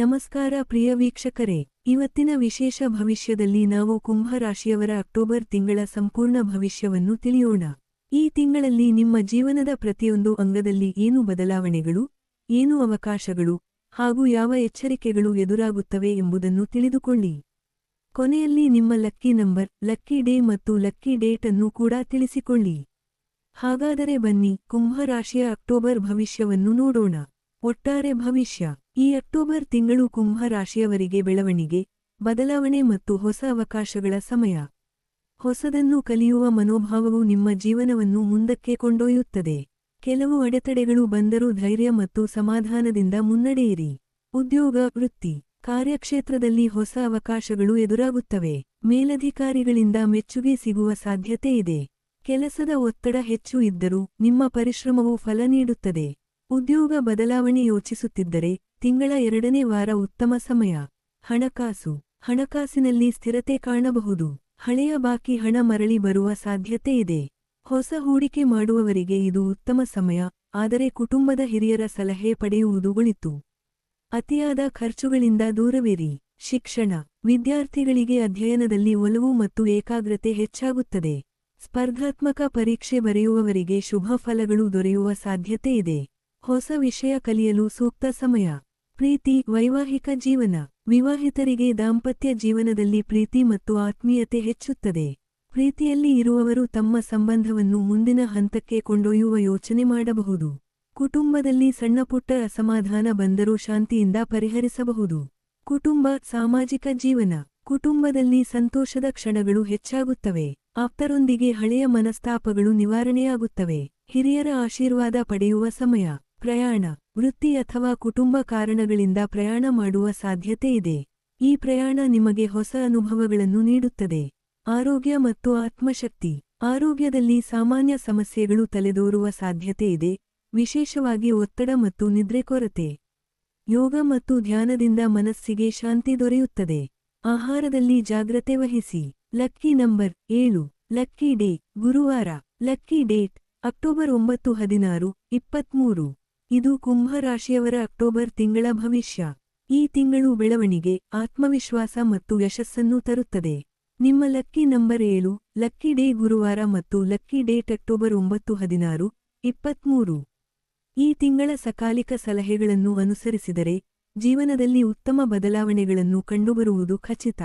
ನಮಸ್ಕಾರ ಪ್ರಿಯ ವೀಕ್ಷಕರೇ, ಇವತ್ತಿನ ವಿಶೇಷ ಭವಿಷ್ಯದಲ್ಲಿ ನಾವು ಕುಂಭ ರಾಶಿಯವರ ಅಕ್ಟೋಬರ್ ತಿಂಗಳ ಸಂಪೂರ್ಣ ಭವಿಷ್ಯವನ್ನು ತಿಳಿಯೋಣ. ಈ ತಿಂಗಳಲ್ಲಿ ನಿಮ್ಮ ಜೀವನದ ಪ್ರತಿಯೊಂದು ಅಂಗದಲ್ಲಿ ಏನು ಬದಲಾವಣೆಗಳು, ಏನು ಅವಕಾಶಗಳು ಹಾಗೂ ಯಾವ ಎಚ್ಚರಿಕೆಗಳು ಎದುರಾಗುತ್ತವೆ ಎಂಬುದನ್ನು ತಿಳಿದುಕೊಳ್ಳಿ. ಕೊನೆಯಲ್ಲಿ ನಿಮ್ಮ ಲಕ್ಕಿ ನಂಬರ್, ಲಕ್ಕಿ ಡೇ ಮತ್ತು ಲಕ್ಕಿ ಡೇಟ್ ಅನ್ನು ಕೂಡ ತಿಳಿಸಿಕೊಳ್ಳಿ. ಹಾಗಾದರೆ ಬನ್ನಿ ಕುಂಭ ರಾಶಿಯ ಅಕ್ಟೋಬರ್ ಭವಿಷ್ಯವನ್ನು ನೋಡೋಣ. ಒಟ್ಟಾರೆ ಭವಿಷ್ಯ ಈ ಅಕ್ಟೋಬರ್ ತಿಂಗಳು ಕುಂಭ ರಾಶಿಯವರಿಗೆ ಬೆಳವಣಿಗೆ, ಬದಲಾವಣೆ ಮತ್ತು ಹೊಸ ಅವಕಾಶಗಳ ಸಮಯ. ಹೊಸದನ್ನು ಕಲಿಯುವ ಮನೋಭಾವವು ನಿಮ್ಮ ಜೀವನವನ್ನು ಮುಂದಕ್ಕೆ ಕೊಂಡೊಯ್ಯುತ್ತದೆ. ಕೆಲವು ಅಡೆತಡೆಗಳು ಬಂದರೂ ಧೈರ್ಯ ಮತ್ತು ಸಮಾಧಾನದಿಂದ ಮುನ್ನಡೆಯಿರಿ. ಉದ್ಯೋಗ, ವೃತ್ತಿ, ಕಾರ್ಯಕ್ಷೇತ್ರದಲ್ಲಿ ಹೊಸ ಅವಕಾಶಗಳು ಎದುರಾಗುತ್ತವೆ. ಮೇಲಧಿಕಾರಿಗಳಿಂದ ಮೆಚ್ಚುಗೆ ಸಿಗುವ ಸಾಧ್ಯತೆ ಇದೆ. ಕೆಲಸದ ಒತ್ತಡ ಹೆಚ್ಚು ಇದ್ದರೂ ನಿಮ್ಮ ಪರಿಶ್ರಮವು ಫಲ ನೀಡುತ್ತದೆ. ಉದ್ಯೋಗ ಬದಲಾವಣೆ ಯೋಚಿಸುತ್ತಿದ್ದರೆ ತಿಂಗಳ ಎರಡನೇ ವಾರ ಉತ್ತಮ ಸಮಯ. ಹಣಕಾಸು. ಹಣಕಾಸಿನಲ್ಲಿ ಸ್ಥಿರತೆ ಕಾಣಬಹುದು. ಹಳೆಯ ಬಾಕಿ ಹಣ ಮರಳಿ ಬರುವ ಸಾಧ್ಯತೆ ಇದೆ. ಹೊಸ ಹೂಡಿಕೆ ಮಾಡುವವರಿಗೆ ಇದು ಉತ್ತಮ ಸಮಯ, ಆದರೆ ಕುಟುಂಬದ ಹಿರಿಯರ ಸಲಹೆ ಪಡೆಯುವುದು ಒಳಿತು. ಅತಿಯಾದ ಖರ್ಚುಗಳಿಂದ ದೂರವಿರಿ. ಶಿಕ್ಷಣ. ವಿದ್ಯಾರ್ಥಿಗಳಿಗೆ ಅಧ್ಯಯನದಲ್ಲಿ ಒಲವು ಮತ್ತು ಏಕಾಗ್ರತೆ ಹೆಚ್ಚಾಗುತ್ತದೆ. ಸ್ಪರ್ಧಾತ್ಮಕ ಪರೀಕ್ಷೆ ಬರೆಯುವವರಿಗೆ ಶುಭ ಫಲಗಳು ದೊರೆಯುವ ಸಾಧ್ಯತೆ ಇದೆ. ಹೊಸ ವಿಷಯ ಕಲಿಯಲು ಸೂಕ್ತ ಸಮಯ. ಪ್ರೀತಿ, ವೈವಾಹಿಕ ಜೀವನ. ವಿವಾಹಿತರಿಗೆ ದಾಂಪತ್ಯ ಜೀವನದಲ್ಲಿ ಪ್ರೀತಿ ಮತ್ತು ಆತ್ಮೀಯತೆ ಹೆಚ್ಚುತ್ತದೆ. ಪ್ರೀತಿಯಲ್ಲಿ ಇರುವವರು ತಮ್ಮ ಸಂಬಂಧವನ್ನು ಮುಂದಿನ ಹಂತಕ್ಕೆ ಕೊಂಡೊಯ್ಯುವ ಯೋಚನೆ ಮಾಡಬಹುದು. ಕುಟುಂಬದಲ್ಲಿ ಸಣ್ಣಪುಟ್ಟ ಅಸಮಾಧಾನ ಬಂದರೂ ಶಾಂತಿಯಿಂದ ಪರಿಹರಿಸಬಹುದು. ಕುಟುಂಬ, ಸಾಮಾಜಿಕ ಜೀವನ. ಕುಟುಂಬದಲ್ಲಿ ಸಂತೋಷದ ಕ್ಷಣಗಳು ಹೆಚ್ಚಾಗುತ್ತವೆ. ಆಪ್ತರೊಂದಿಗೆ ಹಳೆಯ ಮನಸ್ತಾಪಗಳು ನಿವಾರಣೆಯಾಗುತ್ತವೆ. ಹಿರಿಯರ ಆಶೀರ್ವಾದ ಪಡೆಯುವ ಸಮಯ. ಪ್ರಯಾಣ, ವೃತ್ತಿ ಅಥವಾ ಕುಟುಂಬ ಕಾರಣಗಳಿಂದ ಪ್ರಯಾಣ ಮಾಡುವ ಸಾಧ್ಯತೆ ಇದೆ. ಈ ಪ್ರಯಾಣ ನಿಮಗೆ ಹೊಸ ಅನುಭವಗಳನ್ನು ನೀಡುತ್ತದೆ. ಆರೋಗ್ಯ ಮತ್ತು ಆತ್ಮಶಕ್ತಿ. ಆರೋಗ್ಯದಲ್ಲಿ ಸಾಮಾನ್ಯ ಸಮಸ್ಯೆಗಳು ತಲೆದೋರುವ ಸಾಧ್ಯತೆ ಇದೆ. ವಿಶೇಷವಾಗಿ ಒತ್ತಡ ಮತ್ತು ನಿದ್ರೆ ಕೊರತೆ. ಯೋಗ ಮತ್ತು ಧ್ಯಾನದಿಂದ ಮನಸ್ಸಿಗೆ ಶಾಂತಿ ದೊರೆಯುತ್ತದೆ. ಆಹಾರದಲ್ಲಿ ಜಾಗ್ರತೆ ವಹಿಸಿ. ಲಕ್ಕಿ ನಂಬರ್ ಏಳು, ಲಕ್ಕಿ ಡೇ, ಗುರುವಾರ. ಲಕ್ಕಿ ಡೇಟ್, ಅಕ್ಟೋಬರ್ ಒಂಬತ್ತು, ಹದಿನಾರು, ಇಪ್ಪತ್ಮೂರು. ಇದು ಕುಂಭ ರಾಶಿಯವರ ಅಕ್ಟೋಬರ್ ತಿಂಗಳ ಭವಿಷ್ಯ. ಈ ತಿಂಗಳು ಬೆಳವಣಿಗೆ, ಆತ್ಮವಿಶ್ವಾಸ ಮತ್ತು ಯಶಸ್ಸನ್ನು ತರುತ್ತದೆ. ನಿಮ್ಮ ಲಕ್ಕಿ ನಂಬರ್ ಏಳು, ಲಕ್ಕಿ ಡೇ ಗುರುವಾರ ಮತ್ತು ಲಕ್ಕಿ ಡೇಟ್ ಅಕ್ಟೋಬರ್ ಒಂಬತ್ತು ಹದಿನಾರು, ಇಪ್ಪತ್ಮೂರು. ಈ ತಿಂಗಳ ಸಕಾಲಿಕ ಸಲಹೆಗಳನ್ನು ಅನುಸರಿಸಿದರೆ, ಜೀವನದಲ್ಲಿ ಉತ್ತಮ ಬದಲಾವಣೆಗಳನ್ನು ಕಂಡುಬರುವುದು ಖಚಿತ.